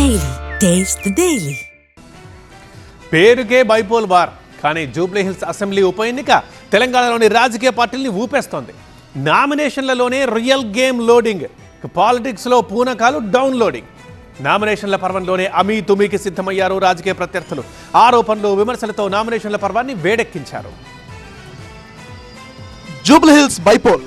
Taste the Daily. పేరుకే bypoll bar కానీ Jubilee Hills assembly ఉప ఎన్నిక తెలంగాణలోని రాజకీయ పార్టీల్ని ఊపేస్తోంది. నామినేషన్లలోనే రియల్ గేమ్ లోడింగ్ పాలిటిక్స్లో పూనకాలు డౌన్లోడింగ్. నామినేషన్ల పర్వంలోనే అమీ తుమీకి సిద్ధమయ్యారు రాజకీయ ప్రత్యర్థులు. ఆరోపణలు విమర్శలతో నామినేషన్ల పర్వాన్ని వేడెక్కించారు. జూబ్లీహిల్స్ బైపోల్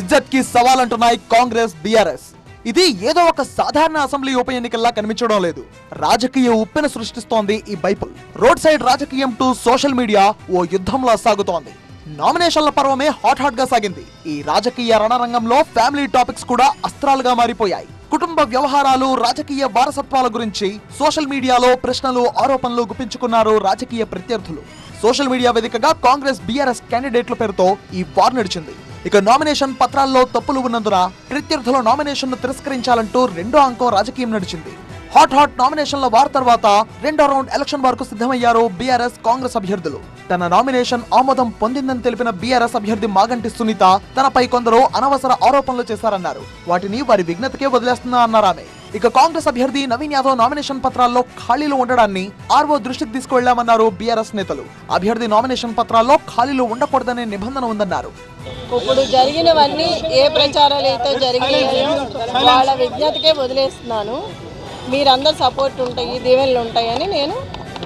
ఇజ్జత్కి సవాల్ అంటున్నాయి కాంగ్రెస్ బీఆర్ఎస్. ఇది ఏదో ఒక సాధారణ అసెంబ్లీ ఉప ఎన్నికల్లా కనిపించడం లేదు. రాజకీయ ఉప్పెన సృష్టిస్తోంది ఈ బైపుల్. రోడ్ సైడ్ రాజకీయం టు సోషల్ మీడియా ఓ యుద్ధంలా సాగుతోంది. నామినేషన్ల పర్వమే హాట్ హాట్గా సాగింది. ఈ రాజకీయ రణరంగంలో ఫ్యామిలీ టాపిక్స్ కూడా అస్త్రాలుగా మారిపోయాయి. కుటుంబ వ్యవహారాలు రాజకీయ వారసత్వాల గురించి సోషల్ మీడియాలో ప్రశ్నలు ఆరోపణలు గుప్పించుకున్నారు రాజకీయ ప్రత్యర్థులు. సోషల్ మీడియా వేదికగా కాంగ్రెస్ బీఆర్ఎస్ క్యాండిడేట్ల పేరుతో ఈ వార్ నడిచింది. ఇక నామినేషన్ పత్రాల్లో తప్పులు ఉన్నందున ప్రత్యర్థుల నామినేషన్ను తిరస్కరించాలంటూ రెండో అంకం రాజకీయం నడిచింది. హాట్ హాట్ నామినేషన్ల వార్ తర్వాత రెండో రౌండ్ ఎలక్షన్ వరకు సిద్ధమయ్యారు బీఆర్ఎస్ కాంగ్రెస్ అభ్యర్థులు. తన నామినేషన్ ఆమోదం పొందిందని తెలిపిన బీఆర్ఎస్ అభ్యర్థి మాగంటి సునీత తనపై కొందరు అనవసర ఆరోపణలు చేశారన్నారు. వాటిని వారి విజ్ఞతకే వదిలేస్తున్నా అన్నారు ఆమె. ఇక కాంగ్రెస్ అభ్యర్థి నవీన్ యాదవ్ నామినేషన్ పత్రాల్లో ఖాళీలు ఉండడాన్ని ఆర్వో దృష్టికి తీసుకువెళ్ళామన్నారు బీఆర్ఎస్ నేతలు. అభ్యర్థి నామినేషన్ పత్రాల్లో ఖాళీలు ఉండకూడదనే నిబంధన ఉందన్నారు. ఇప్పుడు జరిగినవన్నీ ఏ ప్రచారాలు అయితే జరిగినాయో వాళ్ళ విజ్ఞతకే వదిలేస్తున్నాను. మీరందరు సపోర్ట్ ఉంటాయి దీవెనలు ఉంటాయని నేను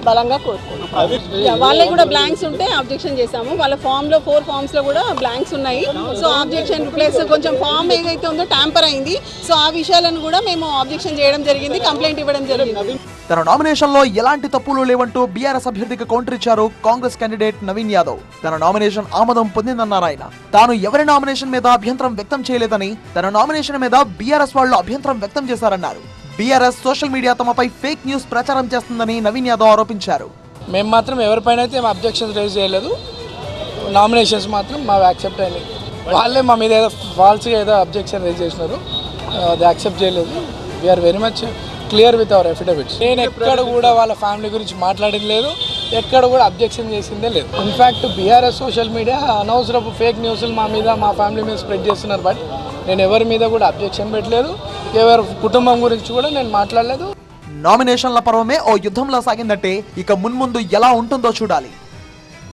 బలంగా కోరుకుంటున్నాను. వాళ్ళకి కూడా బ్లాంక్స్ ఉంటే అబ్జెక్షన్ చేశాము. వాళ్ళ ఫామ్లో ఫోర్ ఫామ్స్లో కూడా బ్లాంక్స్ ఉన్నాయి. సో ఆబ్జెక్షన్ ప్లస్ కొంచెం ఫామ్ ఏదైతే ఉందో ట్యాంపర్ అయింది. సో ఆ విషయాలను కూడా మేము ఆబ్జెక్షన్ చేయడం జరిగింది కంప్లైంట్ ఇవ్వడం జరిగింది. తన నామినేషన్లో ఎలాంటి తప్పులు లేవంటూ బీఆర్ఎస్ అభ్యర్థికి కౌంటర్ ఇచ్చారు కాంగ్రెస్ కేండిడేట్ నవీన్ యాదవ్. తన నామినేషన్ ఆమోదం పొందిందన్నారు ఆయన తాను ఎవరి నామినేషన్ మీద అభ్యంతరం వ్యక్తం చేయలేదని తన నామినేషన్ మీద బీఆర్ఎస్ వాళ్ళు అభ్యంతరం వ్యక్తం చేశారన్నారు. బీఆర్ఎస్ సోషల్ మీడియా తమపై ఫేక్ న్యూస్ ప్రచారం చేస్తుందని నవీన్ యాదవ్ ఆరోపించారు. మేము మాత్రం ఎవరిపైన అయితే మేము అబ్జెక్షన్స్ రైజ్ చేయలేదు. నామినేషన్స్ మాత్రం మావి యాక్సెప్ట్ అయినాయి వాళ్ళే మా మీద ఏదో ఫాల్స్గా ఏదో అబ్జెక్షన్ రైజ్ చేసినారు. అది యాక్సెప్ట్ చేయలేదు. We are very much clear with our affidavits నేను ఎక్కడ కూడా వాళ్ళ ఫ్యామిలీ గురించి మాట్లాడింది లేదు. ఎక్కడ కూడా అబ్జెక్షన్ చేసిందే లేదు. In fact BRS social media అనవసరపు ఫేక్ న్యూస్లు మా మీద మా ఫ్యామిలీ మీద స్ప్రెడ్ చేస్తున్నారు. బట్ నేను ఎవరి మీద కూడా అబ్జెక్షన్ పెట్టలేదు. ఎవరి కుటుంబం గురించి కూడా నేను మాట్లాడలేదు. నామినేషన్ల పర్వమే ఓ యుద్ధంలా సాగిందంటే ఇక మున్ముందు ఎలా ఉంటుందో చూడాలి.